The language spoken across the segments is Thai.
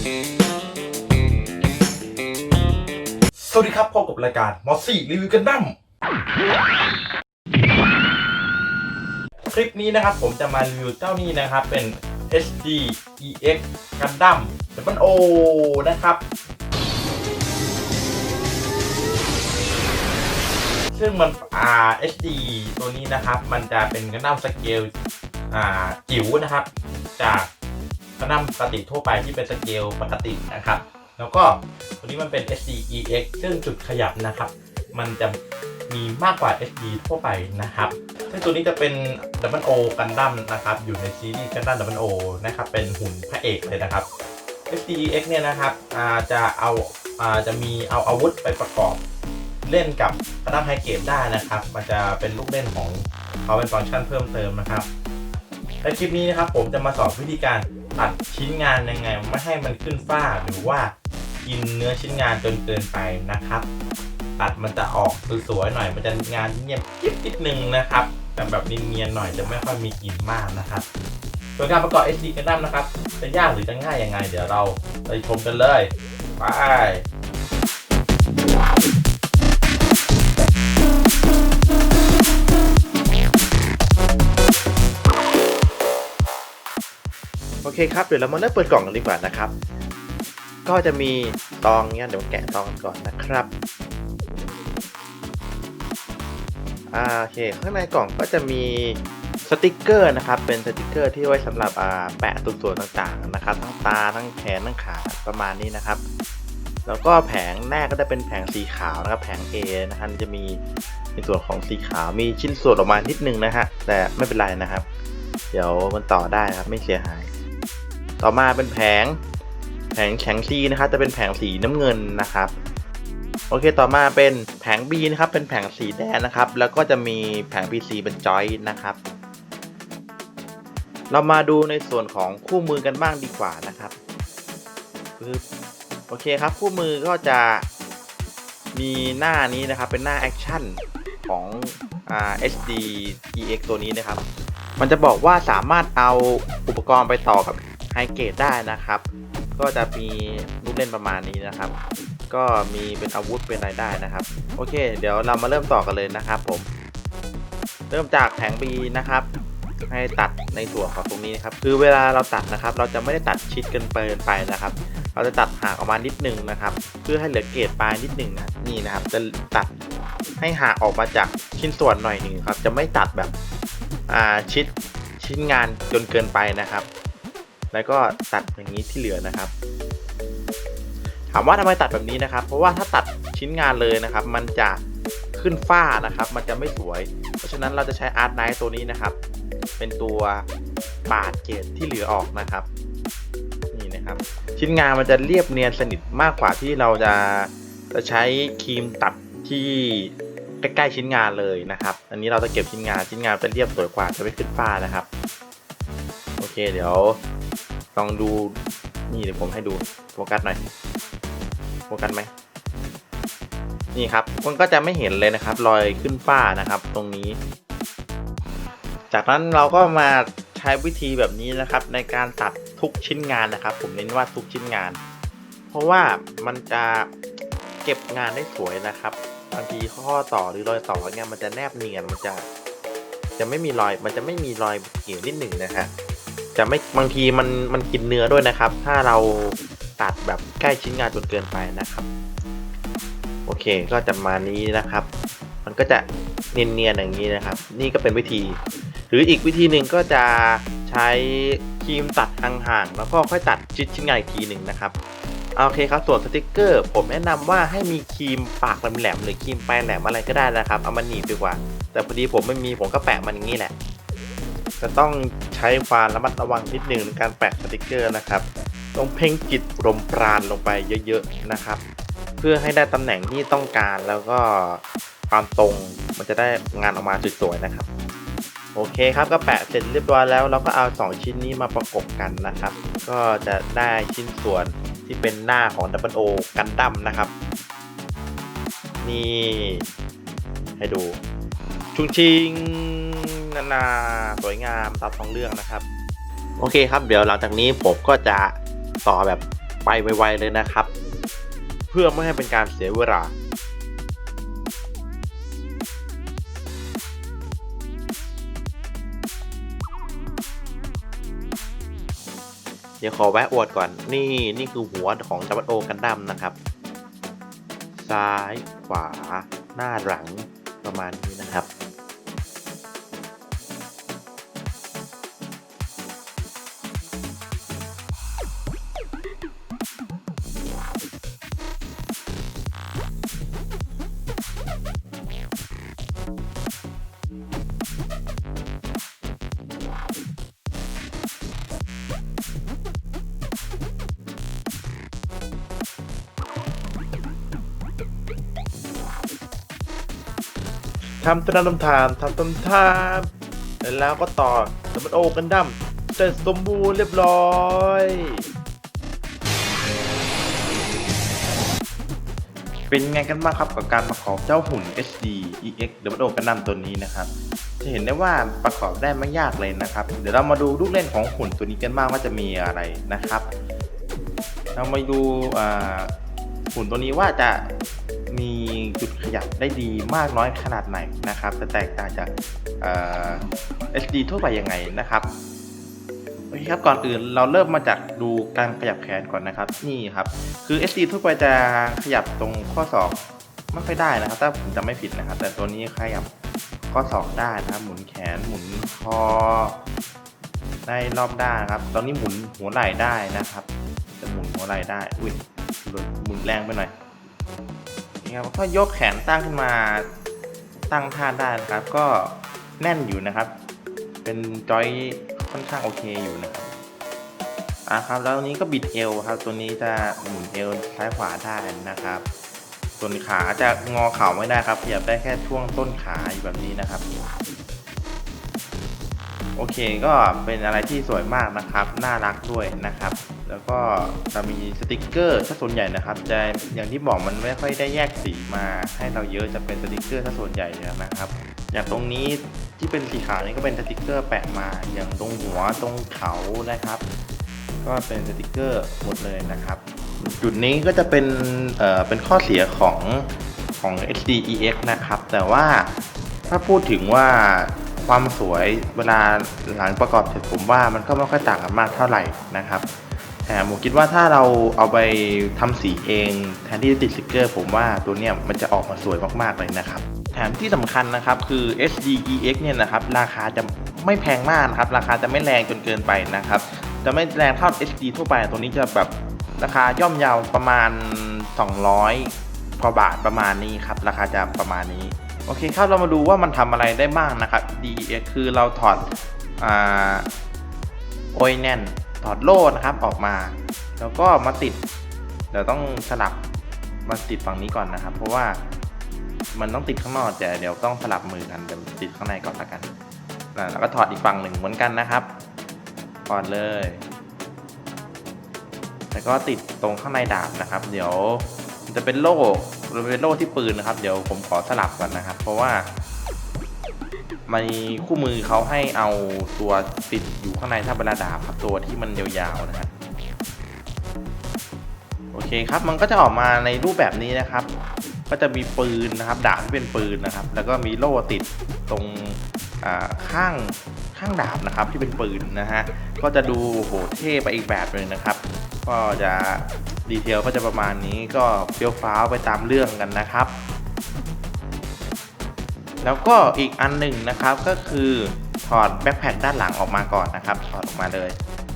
สวัสดีครับพบกับรายการมอสซี่รีวิวกันดั้มคลิปนี้นะครับผมจะมารีวิวเจ้านี้นะครับ เป็น HD EX กันดั้มแต่มันโอนะครับ ซึ่งมันอ่า HD ตัวนี้นะครับ มันจะเป็นกันดั้มสเกลอ่าจิ๋วนะครับ จาก กันดั้มปกติทั่วไปที่เป็นสเกลปกตินะครับ แล้วก็ตัวนี้มันเป็น HD EX ซึ่งจุดขยับนะครับ มันจะมีมากกว่า HD ทั่วไปนะครับ ซึ่งตัวนี้จะเป็น Double O กันดั้มนะครับ อยู่ในซีรีส์กันดั้ม Double O นะครับ เป็นหุ่นพระเอกเลยนะครับ HD EX เนี่ยนะครับจะเอาอาจะมีเอาอาวุธไปประกอบเล่นกับกันดั้มไฮเกตได้นะครับ มันจะเป็นลูกเล่นของเขาเป็นฟังก์ชันเพิ่มเติมนะครับในคลิปนี้นะครับผมจะมาสอนวิธีการ ตัดชิ้นงานยังไง ไม่ให้มันขึ้นฝ้าหรือว่ากินเนื้อชิ้นงานจนเกินไปนะครับ ตัดมันจะออกสวยๆหน่อยมันจะงานเงียบกิ๊บนิดนึงนะครับ แต่แบบเนียนๆหน่อยจะไม่ค่อยมีกลิ่นมากนะครับส่วนการประกอบ HD กันดั้มนะครับจะยากหรือจะง่ายยังไง เดี๋ยวเราไปชมกันเลยไป เคครับเดี๋ยวเรามาเริ่มเปิดกล่องกันดีกว่านะครับ ก็จะมีซองเนี้ยเดี๋ยวแกะซองกันก่อนนะครับอโอเคข้างในกล่องก็จะมีสติกเกอร์นะครับ เป็นสติกเกอร์ที่ไว้สำหรับแปะตรงส่วนต่างๆนะครับ ทั้งตาทั้งแขนทั้งขาประมาณนี้นะครับ แล้วก็แผงแรกก็จะเป็นแผงสีขาวนะครับแผง A นะครับจะมีในส่วนของสีขาวมีชิ้นส่วนออกมานิดนึงนะฮะแต่ไม่เป็นไรนะครับ เดี๋ยวมันต่อได้ครับไม่เสียหาย ต่อมาเป็นแผง แผงแข็งซีนะครับจะเป็นแผงสีน้ำเงินนะครับ โอเคต่อมาเป็นแผง B นะครับ เป็นแผงสีแดงนะครับ แล้วก็จะมีแผง PC เป็นจอยนะครับ เรามาดูในส่วนของคู่มือกันบ้างดีกว่านะครับโอเคครับคู่มือก็จะมีหน้านี้นะครับเป็นหน้าแอคชั่นของอ HD EX ตัวนี้นะครับ มันจะบอกว่าสามารถเอาอุปกรณ์ไปต่อกับ ไฮเกตได้นะครับ ก็จะมีลูกเล่นประมาณนี้นะครับ ก็มีเป็นอาวุธเป็นอะไรได้นะครับ โอเค เดี๋ยวเรามาเริ่มต่อกันเลยนะครับ ผม เริ่มจากแผง B นะครับให้ตัดในส่วนของตรงนี้นะครับ คือเวลาเราตัดนะครับ เราจะไม่ได้ตัดชิดกินไปเกินไปนะครับ เราจะตัดห่างออกมานิดนึงนะครับ เพื่อให้เหลือเกรดปลายนิดนึงนะนี่นะครับ จะตัดให้ห่างออกมาจากชิ้นส่วนหน่อยหนึ่งครับ จะไม่ตัดแบบอ่าชิดชิ้นงานจนเกินไปนะครับ แล้วก็ตัดอย่างนี้ที่เหลือนะครับ ถามว่าทำไมตัดแบบนี้นะครับ เพราะว่าถ้าตัดชิ้นงานเลยนะครับ มันจะขึ้นฝ้านะครับ มันจะไม่สวย เพราะฉะนั้นเราจะใช้อาร์ตไนท์ตัวนี้นะครับ เป็นตัวปาดเกรดที่เหลือออกนะครับ นี่นะครับ ชิ้นงานมันจะเรียบเนียนสนิทมากกว่าที่เราจะจะใช้ครีมตัดที่ใกล้ๆชิ้นงานเลยนะครับ อันนี้เราจะเก็บชิ้นงานชิ้นงานจะเรียบสวยกว่าจะไม่ขึ้นฝ้านะครับ โอเคเดี๋ยว ลองดูนี่เดี๋ยวผมให้ดูโฟกัสหน่อยโฟกัสไหมนี่ครับมันก็จะไม่เห็นเลยนะครับรอยขึ้นฝ้านะครับตรงนี้ จากนั้นเราก็มาใช้วิธีแบบนี้นะครับ ในการตัดทุกชิ้นงานนะครับ ผมเน้นว่าทุกชิ้นงาน เพราะว่ามันจะเก็บงานได้สวยนะครับบางทีข้อต่อหรือรอยต่อเนี่ยมันจะแนบเนียนมันจะจะไม่มีรอย มันจะไม่มีรอยเกี่ยวนิดหนึ่งนะฮะ จะไม่บางทีมันมันกินเนื้อด้วยนะครับ ถ้าเราตัดแบบใกล้ชิ้นงานจนเกินไปนะครับ โอเคก็จะมานี้นะครับ มันก็จะเนียนๆอย่างนี้นะครับ นี่ก็เป็นวิธี หรืออีกวิธีหนึ่งก็จะใช้ครีมตัดห่างๆแล้วก็ค่อยตัดชิ้นชิ้นงานอีกทีหนึ่งนะครับโอเคครับส่วนสติกเกอร์ ผมแนะนำว่าให้มีครีมปากแหลมๆหรือครีมปลายแหลมอะไรก็ได้นะครับเอามาหนีบดีกว่า แต่พอดีผมไม่มีผมก็แปะมันอย่างนี้แหละ จะต้องใช้ความระมัดระวังนิดหนึ่งในการแปะสติกเกอร์นะครับ ต้องเพ่งจิตรมปราณลงไปเยอะๆนะครับ เพื่อให้ได้ตำแหน่งที่ต้องการแล้วก็ความตรงมันจะได้งานออกมาสวยๆนะครับ โอเคครับก็แปะเสร็จเรียบร้อยแล้วเราก็เอา 2 ชิ้นนี้มาประกบกันนะครับ ก็จะได้ชิ้นส่วนที่เป็นหน้าของ Double O กันดั้มนะครับ นี่ ให้ดูชุงชิง นานาสวยงามตามท้องเรื่องนะครับ โอเคครับ เดี๋ยวหลังจากนี้ผมก็จะต่อแบบไปไวๆเลยนะครับ เพื่อไม่ให้เป็นการเสียเวลาเดี๋ยวขอแวะอวดก่อน นี่นี่คือหัวของจัมโอกันดั้มนะครับ ซ้ายขวาหน้าหลังประมาณนี้นะครับำตามทำทามทำตามทามแล้วก็ต่อดับเบิลโอกันดั้มเสร็จสมบูรณ์เรียบร้อยเป็นไงกันบ้างครับกับการประกอบเจ้าหุ่น HD EX ดับเบิลโอกันดั้มตัวนี้นะครับ จะเห็นได้ว่าประกอบได้ไม่ยากเลยนะครับ เดี๋ยวเรามาดูลูกเล่นของหุ่นตัวนี้กันบ้างว่าจะมีอะไรนะครับ เรามาดูหุ่นตัวนี้ว่าจะ มีจุดขยับได้ดีมากน้อยขนาดไหนนะครับจะแตกต่างจากเอ่อ SD ทั่วไปยังไงนะครับโอเคครับก่อนอื่นเราเริ่มมาจากดูการขยับแขนก่อนนะครับ นี่ครับ คือ SD ทั่วไปจะขยับตรงข้อศอกไม่ค่อยได้นะครับ ถ้าผมจำไม่ผิดนะครับ แต่ตัวนี้ขยับข้อศอกได้นะครับ หมุนแขนหมุนคอได้รอบด้านครับ ตอนนี้หมุนหัวไหล่ได้นะครับ จะหมุนหัวไหล่ได้ อุ้ยหมุนแรงไปหน่อย นี่ครับก็ยกแขนตั้งขึ้นมาตั้งท่าได้นะครับ ก็แน่นอยู่นะครับ เป็นจอยค่อนข้างโอเคอยู่นะครับอะครับแล้วนี้ก็บิดเอวครับ ตัวนี้จะหมุนเอวซ้ายขวาได้นะครับ ส่วนขาจะงอเข่าไม่ได้ครับขยับได้แค่ช่วงต้นขาอยู่แบบนี้นะครับ โอเคก็เป็นอะไรที่สวยมากนะครับ น่ารักด้วยนะครับ แล้วก็จะมีสติกเกอร์ถ้าส่วนใหญ่นะครับ จะอย่างที่บอกมันไม่ค่อยได้แยกสีมาให้เราเยอะจะเป็นสติกเกอร์ถ้าส่วนใหญ่นะครับ อย่างตรงนี้ที่เป็นสีขาวนี่ก็เป็นสติกเกอร์แปะมา อย่างตรงหัวตรงเขานะครับ ก็เป็นสติกเกอร์หมดเลยนะครับ จุดนี้ก็จะเป็นเอ่อเป็นข้อเสียของของ HDEX นะครับ แต่ว่าถ้าพูดถึงว่าความสวยเวลาหลังประกอบเสร็จผมว่ามันก็ไม่ค่อยต่างกันมากเท่าไหร่นะครับ ผมคิดว่าถ้าเราเอาไปทำสีเองแทนที่จะติดสติกเกอร์ ผมว่าตัวเนี้ยมันจะออกมาสวยมากๆเลยนะครับแถมที่สำคัญนะครับคือ HDEX เนี่ยนะครับราคาจะไม่แพงมากนะครับราคาจะไม่แรงจนเกินไปนะครับจะไม่แรงเท่า HD ทั่วไปตัวนี้จะแบบราคาย่อมเยาวประมาณ 200กว่าบาทประมาณนี้ครับราคาจะประมาณนี้โอเคครับเรามาดูว่ามันทำอะไรได้บ้างนะครับ DEX คือเราถอดอ่าโอยแน่น ถอดโล่นะครับออกมา แล้วก็มาติดเดี๋ยวต้องสลับมาติดฝั่งนี้ก่อนนะครับ เพราะว่ามันต้องติดข้างนอกแต่เดี๋ยวต้องสลับมือกันเดี๋ยวติดข้างในก่อนละกันแล้วก็ถอดอีกฝั่งหนึ่งเหมือนกันนะครับถอดเลยแล้วก็ติดตรงข้างในดาบนะครับ เดี๋ยวจะเป็นโล่หรือเป็นโล่ที่ปืนนะครับ เดี๋ยวผมขอสลับก่อนนะครับ เพราะว่า มีคู่มือเขาให้เอาตัวติดอยู่ข้างในถ้าเวลาดาบครับตัวที่มันยาวๆนะครับโอเคครับมันก็จะออกมาในรูปแบบนี้นะครับ ก็จะมีปืนนะครับดาบที่เป็นปืนนะครับ แล้วก็มีโล่ติดตรงข้างข้างดาบนะครับที่เป็นปืนนะฮะก็จะดูโหเท่ไปอีกแบบหนึ่งนะครับ ก็จะดีเทลก็จะประมาณนี้ก็เฟี้ยวฟ้าวไปตามเรื่องกันนะครับ แล้วก็อีกอันหนึ่งนะครับก็คือถอดแบ็คแพคด้านหลังออกมาก่อนนะครับ ถอดออกมาเลย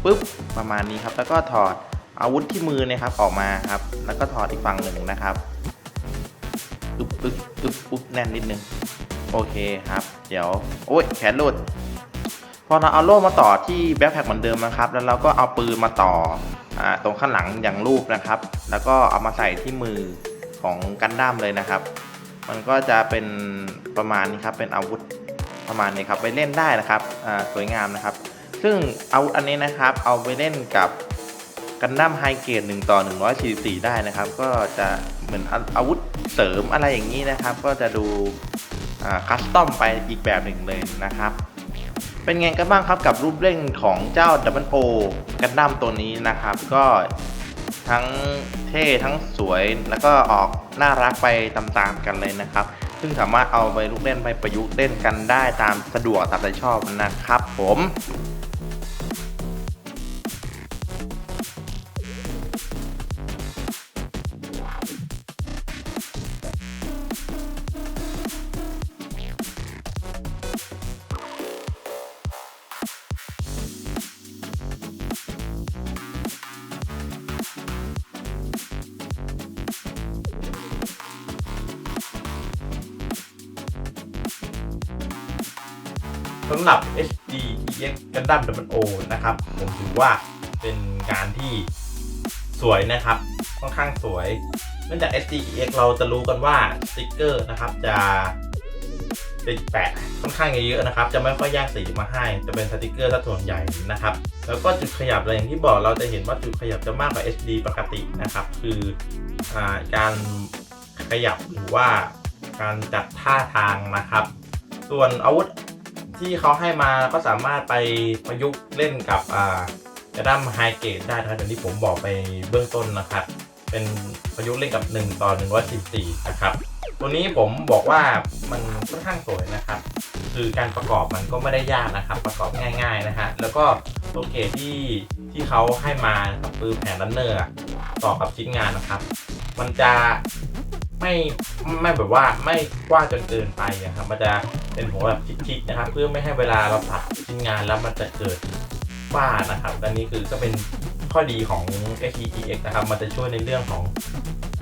ปุ๊บประมาณนี้ครับ แล้วก็ถอดอาวุธที่มือนะครับออกมาครับ แล้วก็ถอดอีกฝั่งหนึ่งนะครับอึ๊บอึ๊บอึ๊บอุ๊บแน่นนิดนึงโอเคครับ เดี๋ยวโอ้ยแขนหลุดพอเราเอาโล่มาต่อที่แบ็คแพคเหมือนเดิมนะครับ แล้วเราก็เอาปืนมาต่ออตรงข้างหลังอย่างรูปนะครับ แล้วก็เอามาใส่ที่มือของกันดั้มเลยนะครับ มันก็จะเป็นประมาณนี้ครับเป็นอาวุธประมาณนี้ครับไปเล่นได้นะครับสวยงามนะครับ ซึ่งอาวุธอันนี้นะครับเอาไปเล่นกับกันดั้มไฮเกรด1ต่อ 144 ได้นะครับ ก็จะเหมือนอาวุธเสริมอะไรอย่างนี้นะครับ ก็จะดูคัสตอมไปอีกแบบหนึ่งเลยนะครับ เป็นไงกันบ้างครับกับรูปเล่นของเจ้า w o กันดั้มตัวนี้นะครับ ก็ ทั้งเท่ทั้งสวยแล้วก็ออกน่ารักไปตามๆกันเลยนะครับ ซึ่งสามารถเอาไปลูกเล่นไปประยุกต์เล่นกันได้ตามสะดวกตามใจชอบนะครับผม สำหรับ HD EX Gundam O นะครับ ผมถือว่าเป็นงานที่สวยนะครับ ค่อนข้างสวย เนื่องจาก HD EX เราจะรู้กันว่าสติกเกอร์นะครับจะติดแปะค่อนข้างเยอะๆนะครับ จะไม่ค่อยแยกสีมาให้ จะเป็นสติกเกอร์ซะส่วนใหญ่นะครับ แล้วก็จุดขยับอะไรอย่างที่บอกเราจะเห็นว่าจุดขยับจะมากกว่า HD ปกตินะครับ คืออการขยับหรือว่าการจัดท่าทางนะครับ ส่วนอาวุธ ที่เขาให้มาก็สามารถไปประยุกต์เล่นกับอ่ากระดัมไฮเกรดได้นะครับอย่างที่ผมบอกไปเบื้องต้นนะครับ เป็นประยุกต์เล่นกับ 1 ต่อ 114 นะครับ ตัวนี้ผมบอกว่ามันค่อนข้างสวยนะครับ คือการประกอบมันก็ไม่ได้ยากนะครับ ประกอบง่าย ๆนะฮะแล้วก็ตัวเกรดที่ที่เขาให้มากับปืนแผนรันเนอร์อต่อกับชิ้นงานนะครับ มันจะ ไม่ไม่แบบว่าไม่กว้างจนเกินไปนะครับมันจะเป็นหัวแบบชิดๆนะครับ เพื่อไม่ให้เวลาเราตัดชิ้นงานแล้วมันจะเกิดฝ้านะครับและนี่คือก็เป็นข้อดีของ HEX นะครับมันจะช่วยในเรื่องของ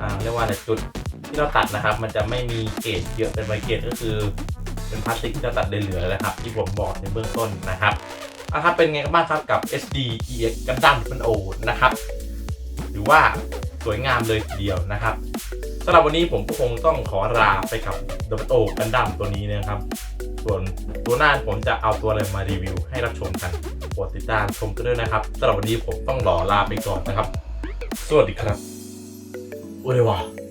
อ่าเรียกว่าจุดที่เราตัดนะครับ มันจะไม่มีเกรดเยอะเป็นไวเกรดก็คือเป็นพลาสติกที่เราตัดเหลือๆนะครับ ที่ผมบอกในเบื้องต้นนะครับอะครับเป็นไงกันบ้างครับกับ SD EX กันดั้มเป็นโอนะครับ หรือว่าสวยงามเลยทีเดียวนะครับ สำหรับวันนี้ผมก็คงต้องขอลาไปกับดับโอกันดั้มตัวนี้นะครับ ส่วนตัวหน้าผมจะเอาตัวอะไรมารีวิวให้รับชมกันโปรดติดตามชมกันด้วยนะครับสำหรับวันนี้ผมต้องรอลาไปก่อนนะครับ สวัสดีครับอุเดวา